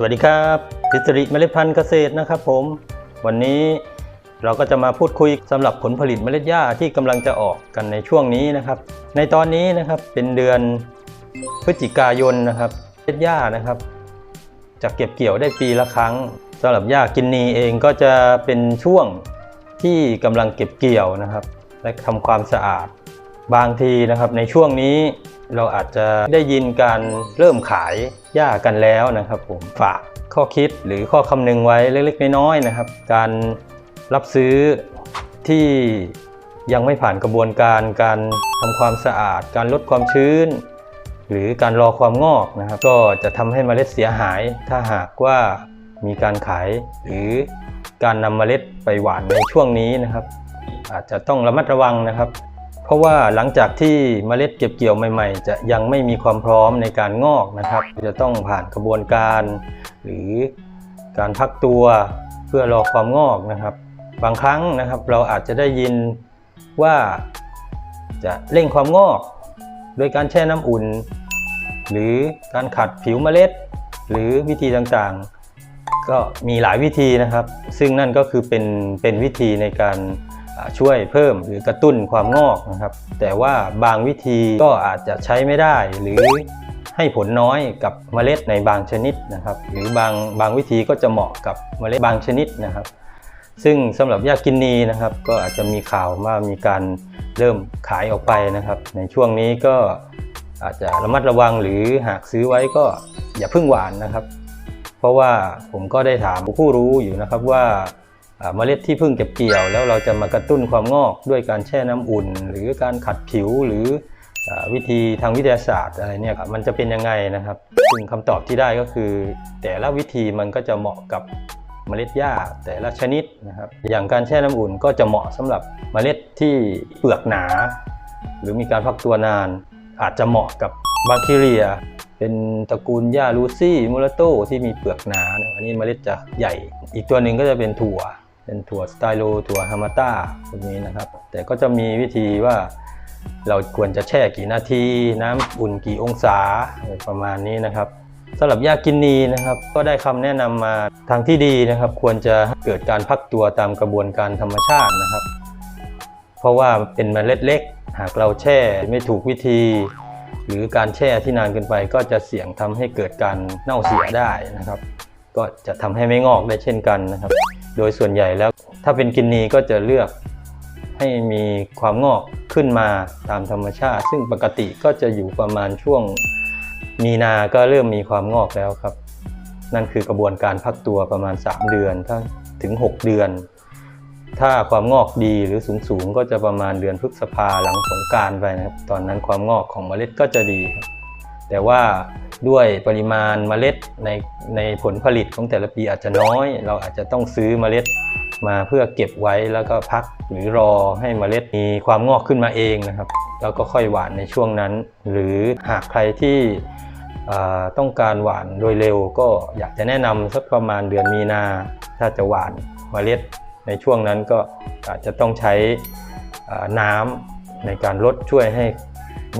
สวัสดีครับพิสริเมล็ดพันธุ์เกษตรนะครับผม วันนี้เราก็จะมาพูดคุยสำหรับผลผลิตเมล็ดหญ้าที่กำลังจะออกกันในช่วงนี้นะครับ ในตอนนี้นะครับเป็นเดือนพฤศจิกายนนะครับเมล็ดหญ้านะครับจะเก็บเกี่ยวได้ปีละครั้งสำหรับหญ้ากินนีเองก็จะเป็นช่วงที่กำลังเก็บเกี่ยวนะครับ และทำความสะอาดบางทีนะครับ ในช่วงนี้ เราอาจจะได้ยินการเริ่มขายหญ้ากันแล้วนะครับผมฝากข้อคิดหรือข้อคำนึงไว้เล็กๆน้อยๆนะครับ การรับซื้อที่ยังไม่ผ่านกระบวนการการทำความสะอาด การลดความชื้น หรือการรอความงอกนะครับ ก็จะทำให้เมล็ดเสียหาย ถ้าหากว่ามีการขายหรือการนำเมล็ดไปหว่านในช่วงนี้นะครับ อาจจะต้องระมัดระวังนะครับ เพราะว่าหลังจากที่เมล็ดเก็บเกี่ยวใหม่ ๆ จะยังไม่มีความพร้อมในการงอกนะครับ จะต้องผ่านกระบวนการ หรือการพักตัวเพื่อรอความงอกนะครับ บางครั้งนะครับเราอาจจะได้ยินว่าจะเร่งความงอก โดยการแช่น้ำอุ่น หรือการขัดผิวเมล็ด หรือวิธีต่างๆ ก็มีหลายวิธีนะครับ ซึ่งนั่นก็คือเป็นเป็นวิธีในการอ่า ช่วยเพิ่มหรือกระตุ้นความงอกนะครับ แต่ว่าบางวิธีก็อาจจะใช้ไม่ได้หรือให้ผลน้อยกับเมล็ดในบางชนิดนะครับ หรือบางบางวิธีก็จะเหมาะกับเมล็ดบางชนิดนะครับ ซึ่งสำหรับยากินนีนะครับ ก็อาจจะมีข่าวว่ามีการเริ่มขายออกไปนะครับ ในช่วงนี้ก็อาจจะระมัดระวังหรือหากซื้อไว้ก็อย่าเพิ่งหวานนะครับ เพราะว่าผมก็ได้ถามผู้รู้อยู่นะครับว่า เมล็ดที่เพิ่งเก็บเกี่ยว แล้วเราจะมากระตุ้นความงอกด้วยการแช่น้ำอุ่น หรือการขัดผิวหรืออวิธีทางวิทยาศาสตร์อะไรเนี่ยมันจะเป็นยังไงนะครับ ซึ่งคำตอบที่ได้ก็คือ แต่ละวิธีมันก็จะเหมาะกับเมล็ดหญ้าแต่ละชนิดนะครับอย่างการแช่น้ำอุ่นก็จะเหมาะสำหรับเมล็ดที่เปลือกหนา หรือมีการพักตัวนาน อาจจะเหมาะกับแบคทีเรีย เป็นตระกูลหญ้าลูซี่มูลโตที่มีเปลือกหนานะอันนี้เมล็ดจะใหญ่ อีกตัวหนึ่งก็จะเป็นถั่ว เป็นถั่วสไตโลถั่วฮามาต้าพวกนี้นะครับ แต่ก็จะมีวิธีว่าเราควรจะแช่กี่นาที น้ำอุ่นกี่องศาประมาณนี้นะครับสำหรับยากินนีนะครับ ก็ได้คำแนะนำมาทางที่ดีนะครับ ควรจะเกิดการพักตัวตามกระบวนการธรรมชาตินะครับ เพราะว่าเป็นเมล็ดเล็ก หากเราแช่ไม่ถูกวิธี หรือการแช่ที่นานเกินไป ก็จะเสี่ยงทำให้เกิดการเน่าเสียได้นะครับ ก็จะทำให้ไม่งอกได้เช่นกันนะครับ โดยส่วนใหญ่แล้วถ้าเป็นกินนีก็จะเลือกให้มีความงอกขึ้นมาตามธรรมชาติ ซึ่งปกติก็จะอยู่ประมาณช่วงมีนาก็เริ่มมีความงอกแล้วครับ นั่นคือกระบวนการพักตัวประมาณ 3 เดือนถ้าถึง 6 เดือน ถ้าความงอกดีหรือสูงๆก็จะประมาณเดือนพฤษภาหลังสงการไปนะครับ ตอนนั้นความงอกของเมล็ดก็จะดีครับแต่ว่า ด้วยปริมาณเมล็ดในในผลผลิตของแต่ละปีอาจจะน้อย เราอาจจะต้องซื้อเมล็ดมาเพื่อเก็บไว้แล้วก็พักหรือรอให้เมล็ดมีความงอกขึ้นมาเองนะครับแล้วก็ค่อยหวานในช่วงนั้น หรือหากใครที่ต้องการหวานโดยเร็วก็อยากจะแนะนำสักประมาณเดือนมีนา ถ้าจะหวานเมล็ดในช่วงนั้นก็อาจจะต้องใช้น้ำในการลดช่วยให้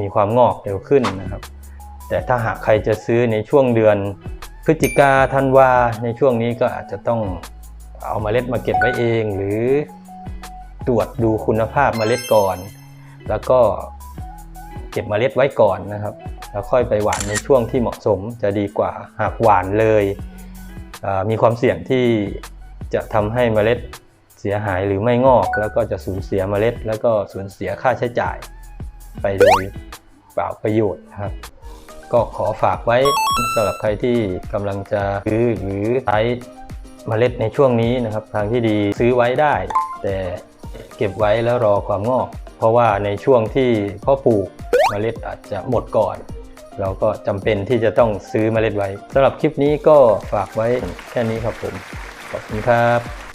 มีความงอกเร็วขึ้นนะครับ แต่ถ้าหากใครจะซื้อในช่วงเดือนพฤศจิกาธันวาในช่วงนี้ก็อาจจะต้องเอาเมล็ดมาเก็บไว้เอง หรือตรวจดูคุณภาพเมล็ดก่อน แล้วก็เก็บเมล็ดไว้ก่อนนะครับ แล้วค่อยไปหวานในช่วงที่เหมาะสมจะดีกว่าหากหวานเลยมีความเสี่ยงที่จะทำให้เมล็ดเสียหายหรือไม่งอก แล้วก็จะสูญเสียเมล็ด แล้วก็สูญเสียค่าใช้จ่าย ไปโดยเปล่าประโยชน์นะครับ ก็ขอฝากไว้สำหรับใครที่กำลังจะซื้อหรือใช้เมล็ดในช่วงนี้นะครับ ทางที่ดีซื้อไว้ได้ แต่เก็บไว้แล้วรอความงอก เพราะว่าในช่วงที่พ่อปลูกเมล็ดอาจจะหมดก่อน เราก็จำเป็นที่จะต้องซื้อเมล็ดไว้สำหรับคลิปนี้ก็ฝากไว้แค่นี้ครับผมขอบคุณครับ